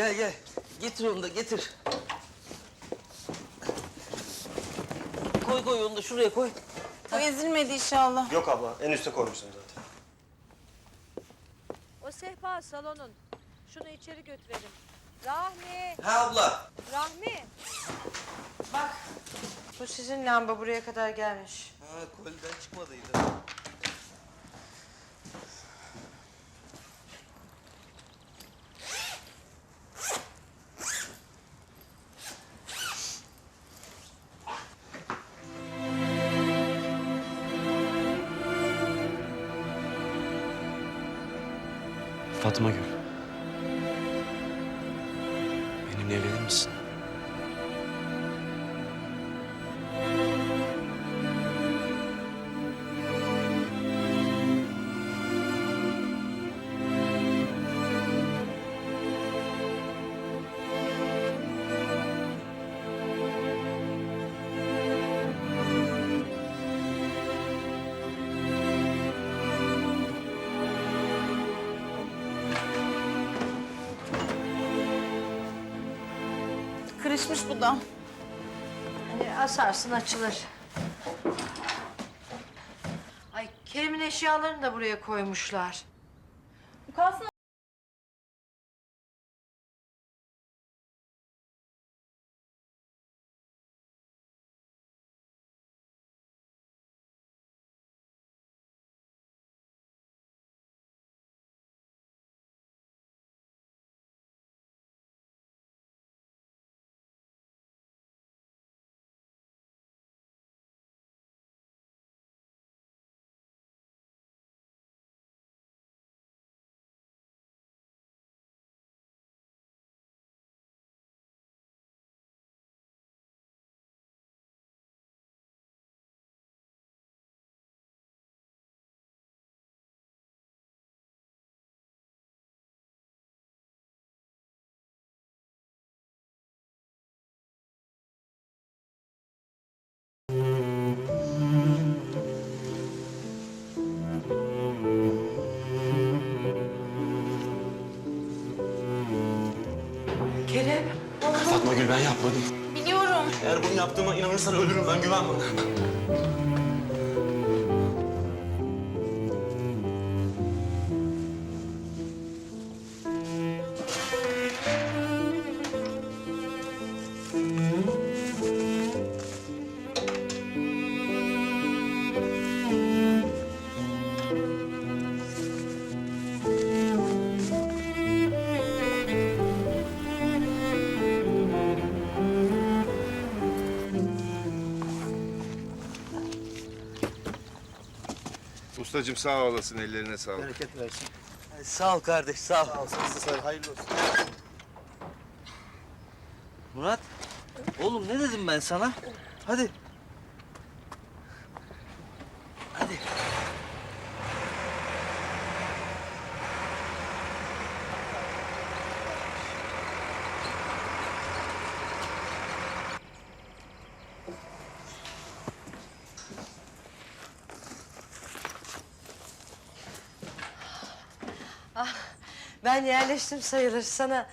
Gel gel. Getir onu da getir. Koy koy onu da şuraya koy. Bu ezilmedi inşallah. Yok abla, en üste koymuşsun zaten. O sehpa salonun. Şunu içeri götürelim. Rahmi, Ha abla. Rahmi. Bak. Bu sizin lamba buraya kadar gelmiş. Ha koliden çıkmadıydı. Fatma Gül. Kırışmış bu da. Hani asarsın açılır. Ay Kerim'in eşyalarını da buraya koymuşlar. Gül ben yapmadım. biliyorum. Eğer bunu yaptığıma inanırsan ölürüm ben güven bana. Ustacığım sağ olasın, ellerine sağlık. Bereket versin. Sağ ol kardeş sağ ol. Sağ ol, sağ ol. Hayırlı olsun. Murat. Oğlum ne dedim ben sana? Hadi. Ben yerleştim sayılır. Sana...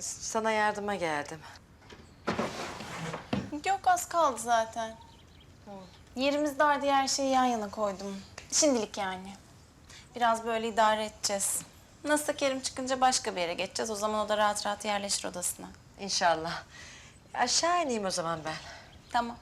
Sana yardıma geldim. Yok az kaldı zaten. Yerimiz dar diye her şeyi yan yana koydum. Şimdilik yani. Biraz böyle idare edeceğiz. Nasılsa Kerim çıkınca başka bir yere geçeceğiz. O zaman o da rahat rahat yerleşir odasına. İnşallah. Aşağı ineyim o zaman ben. Tamam.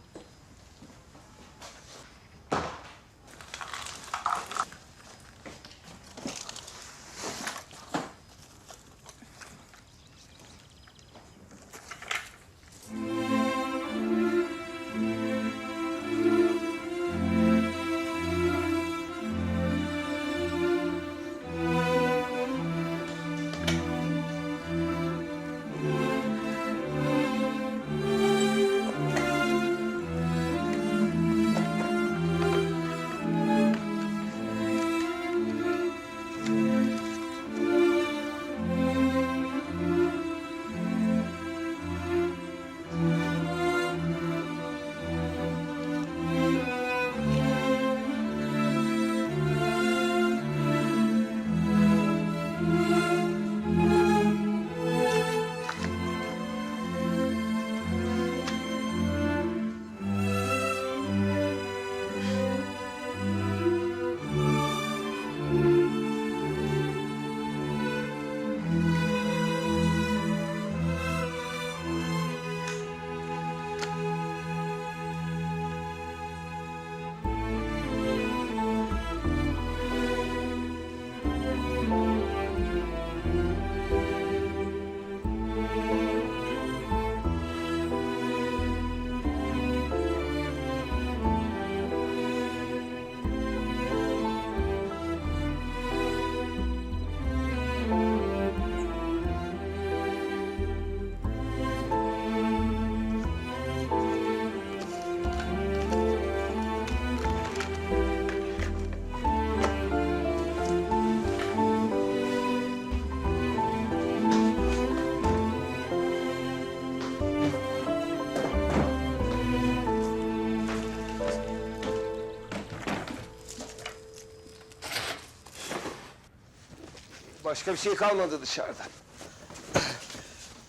Başka bir şey kalmadı dışarıda.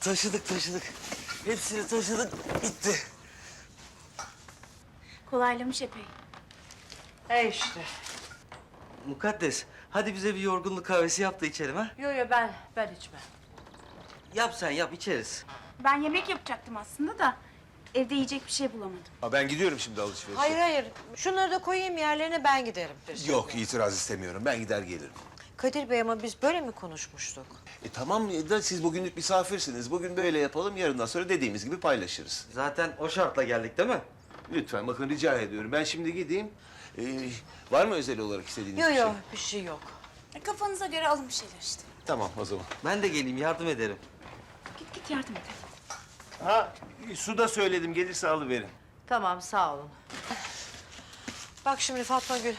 Taşıdık taşıdık. Hepsini taşıdık. Bitti. Kolaylamış epey. E işte. Mukaddes hadi bize bir yorgunluk kahvesi yap da içelim ha. Yo yo ben ben içmem. Yap sen yap içeriz. Ben yemek yapacaktım aslında da evde yiyecek bir şey bulamadım. Ha, ben gidiyorum şimdi alışverişe. Hayır hayır. Şunları da koyayım yerlerine ben giderim. Yok itiraz istemiyorum. Ben gider gelirim. Kadir Bey ama biz böyle mi konuşmuştuk? E tamam da siz bugünlük misafirsiniz. Bugün böyle yapalım. Yarından sonra dediğimiz gibi paylaşırız. Zaten o şartla geldik değil mi? Lütfen bakın rica ediyorum. Ben şimdi gideyim. Ee, var mı özel olarak istediğiniz Yo bir yo şey? bir şey yok. E, Kafanıza göre alın bir şeyler işte. Tamam o zaman. Ben de geleyim yardım ederim. Git git yardım et. Ha su da söyledim. Gelirse alıverin. Tamam sağ olun. Bak şimdi Fatma Gül.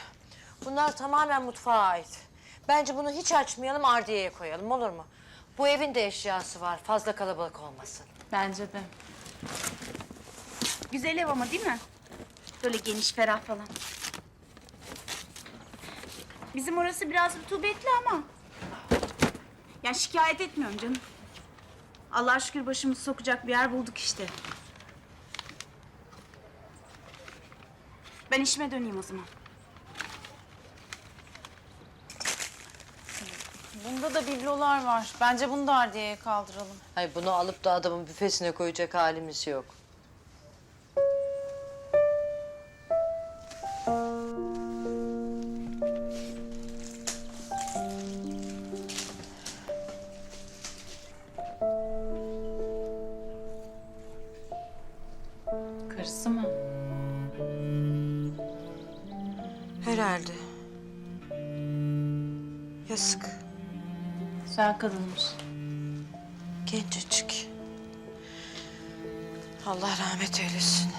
Bunlar tamamen mutfağa ait. Bence bunu hiç açmayalım ardiyeye koyalım olur mu? Bu evin de eşyası var. Fazla kalabalık olmasın. Bence de. Güzel ev ama değil mi? Böyle geniş, ferah falan. Bizim orası biraz rutubetli ama. Ya şikayet etmiyorum canım. Allah'a şükür başımızı sokacak bir yer bulduk işte. Ben işime döneyim o zaman. Bunda da biblolar var. Bence bunu da ardiyeye kaldıralım. Hayır bunu alıp da adamın büfesine koyacak halimiz yok. Güzel kadınmış. Gencecik. Allah rahmet eylesin.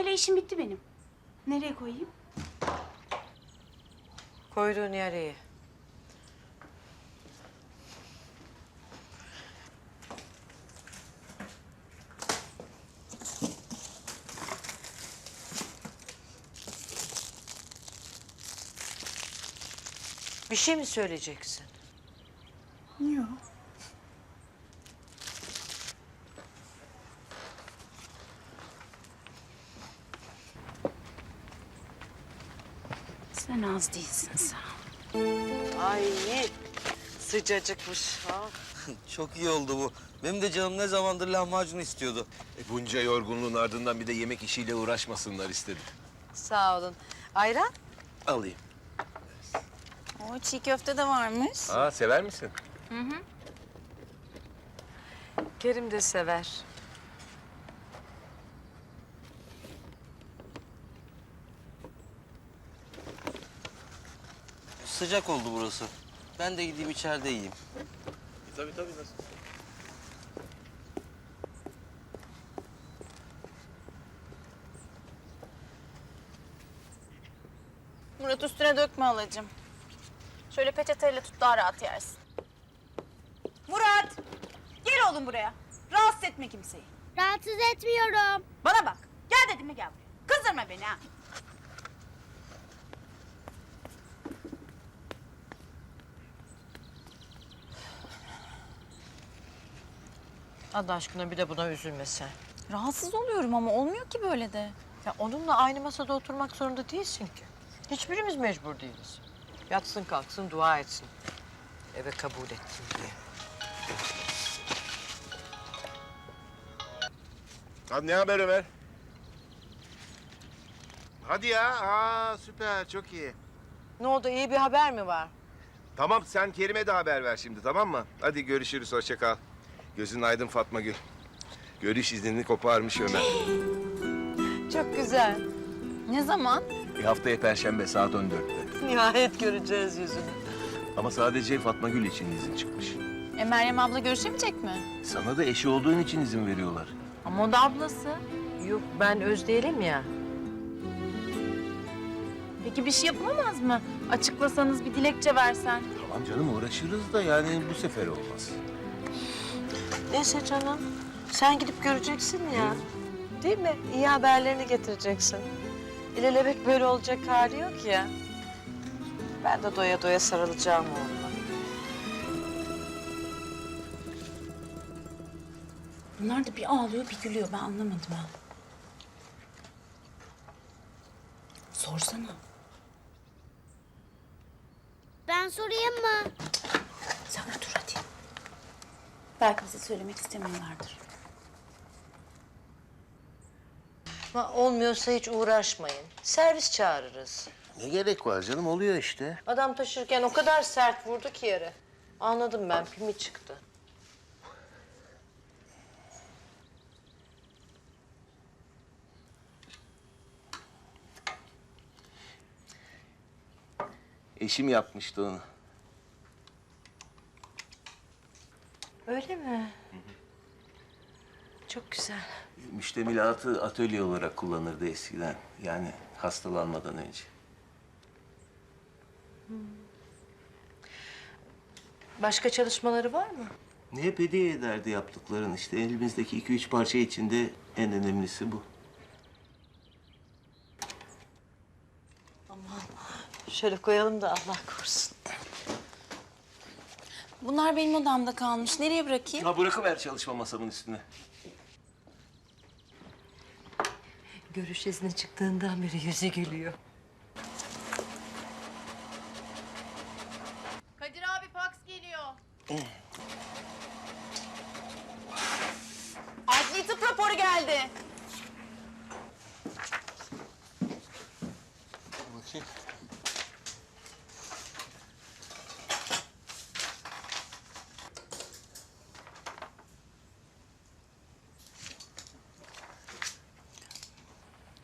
Kovayla işim bitti benim. Nereye koyayım? Koyduğun yer iyi. Bir şey mi söyleyeceksin? Yok. Sen az değilsin sağ ol. Ay sıcacıkmış. Ha? Çok iyi oldu bu. Benim de canım ne zamandır lahmacun istiyordu. E, bunca yorgunluğun ardından bir de yemek işiyle uğraşmasınlar istedim. Sağ olun. Ayran? Alayım. O çiğ köfte de varmış. Aa sever misin? Kerim de sever. Sıcak oldu burası. Ben de gideyim içeride yiyeyim. Tabii tabii. Nasıl? Murat üstüne dökme alacım. Şöyle peçeteyle tut daha rahat yersin. Murat! Gel oğlum buraya. Rahatsız etme kimseyi. Rahatsız etmiyorum. Bana bak. Gel dedim mi gel buraya. Kızdırma beni ha. Allah aşkına bir de buna üzülme sen. Rahatsız oluyorum ama olmuyor ki böyle de. Ya onunla aynı masada oturmak zorunda değilsin ki. Hiçbirimiz mecbur değiliz. Yatsın kalksın dua etsin. eve kabul ettim diye. Hadi ne haber Ömer? Hadi ya. Aa süper çok iyi. Ne oldu iyi bir haber mi var? Tamam sen Kerim'e de haber ver şimdi tamam mı? Hadi görüşürüz hoşça kal. Gözün aydın Fatma Gül. Görüş iznini koparmış Ömer. Çok güzel. Ne zaman? Bir haftaya perşembe saat 14'te. Nihayet göreceğiz yüzünü. Ama sadece Fatma Gül için izin çıkmış. E Meryem abla görüşemeyecek mi? Sana da eşi olduğun için izin veriyorlar. Ama o da ablası. Yok ben öz değilim ya. Peki bir şey yapılamaz mı? Açıklasanız bir dilekçe versen. Tamam canım uğraşırız da yani bu sefer olmaz. Neyse canım. Sen gidip göreceksin ya. Değil mi? İyi haberlerini getireceksin. İlelebet böyle olacak hali yok ya. Ben de doya doya sarılacağım oğluma. Bunlar da bir ağlıyor bir gülüyor ben anlamadım ha. Sorsana. Ben sorayım mı? Sen otur. Belki bize söylemek istemiyorlardır. Ama olmuyorsa hiç uğraşmayın. Servis çağırırız. Ne gerek var canım oluyor işte. Adam taşırken o kadar sert vurdu ki yere. Anladım ben, pimi çıktı. Eşim yapmıştı onu. Öyle mi? Çok güzel. Müştemilatı atölye olarak kullanırdı eskiden. Yani hastalanmadan önce. Başka çalışmaları var mı? Ne hep hediye ederdi yaptıkların işte. Elimizdeki iki üç parça içinde en önemlisi bu. Şöyle koyalım da Allah korusun. Bunlar benim odamda kalmış. Nereye bırakayım? Ha bırakıver çalışma masamın üstüne. Görüş izni çıktığından beri yüzü gülüyor.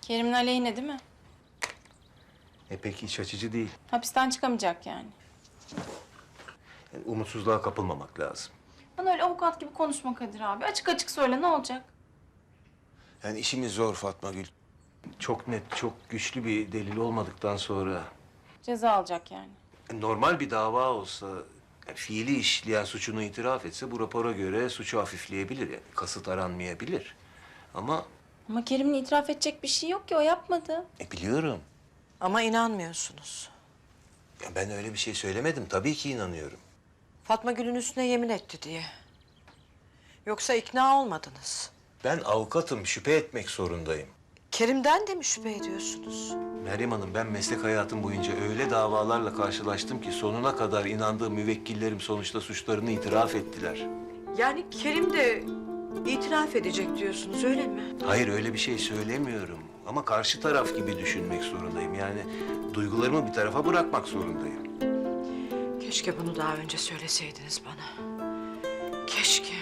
Kerim'in aleyhine değil mi? E pek iç açıcı değil. Hapisten çıkamayacak yani. Yani umutsuzluğa kapılmamak lazım. Bana öyle avukat gibi konuşma Kadir abi. Açık açık söyle ne olacak? Yani işimiz zor Fatma Gül. Çok net, çok güçlü bir delil olmadıktan sonra... Ceza alacak yani. Normal bir dava olsa, yani fiili işleyen suçunu itiraf etse bu rapora göre suçu hafifleyebilir. Yani kasıt aranmayabilir. Ama Ama Kerim'in itiraf edecek bir şey yok ki o yapmadı. e, biliyorum. Ama inanmıyorsunuz. Ya ben öyle bir şey söylemedim. Tabii ki inanıyorum. Fatma Gül'ün üstüne yemin etti diye. Yoksa ikna olmadınız. Ben avukatım, şüphe etmek zorundayım. Kerim'den de mi şüphe ediyorsunuz? Meryem Hanım ben meslek hayatım boyunca öyle davalarla karşılaştım ki sonuna kadar inandığım müvekkillerim sonuçta suçlarını itiraf ettiler. Yani Kerim de itiraf edecek diyorsunuz öyle mi? Hayır öyle bir şey söylemiyorum ama karşı taraf gibi düşünmek zorundayım. Yani duygularımı bir tarafa bırakmak zorundayım. Keşke bunu daha önce söyleseydiniz bana. Keşke.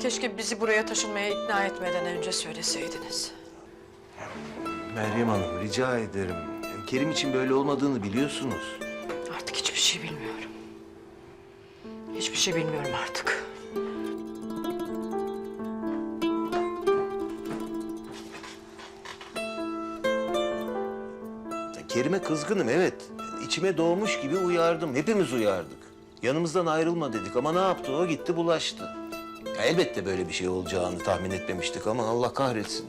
Keşke bizi buraya taşınmaya ikna etmeden önce söyleseydiniz. Meryem Hanım rica ederim. Kerim için böyle olmadığını biliyorsunuz. Artık hiçbir şey bilmiyorum. Hiçbir şey bilmiyorum artık. Kerim'e kızgınım evet. İçime doğmuş gibi uyardım. Hepimiz uyardık. Yanımızdan ayrılma dedik ama ne yaptı o? Gitti bulaştı. Ya elbette böyle bir şey olacağını tahmin etmemiştik ama Allah kahretsin.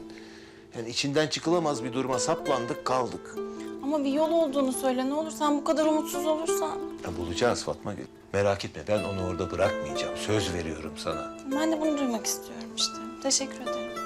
Yani içinden çıkılamaz bir duruma saplandık kaldık. Ama bir yol olduğunu söyle ne olur sen bu kadar umutsuz olursan. Ya bulacağız Fatma Gül. Merak etme ben onu orada bırakmayacağım. Söz veriyorum sana. Ben de bunu duymak istiyorum işte. Teşekkür ederim.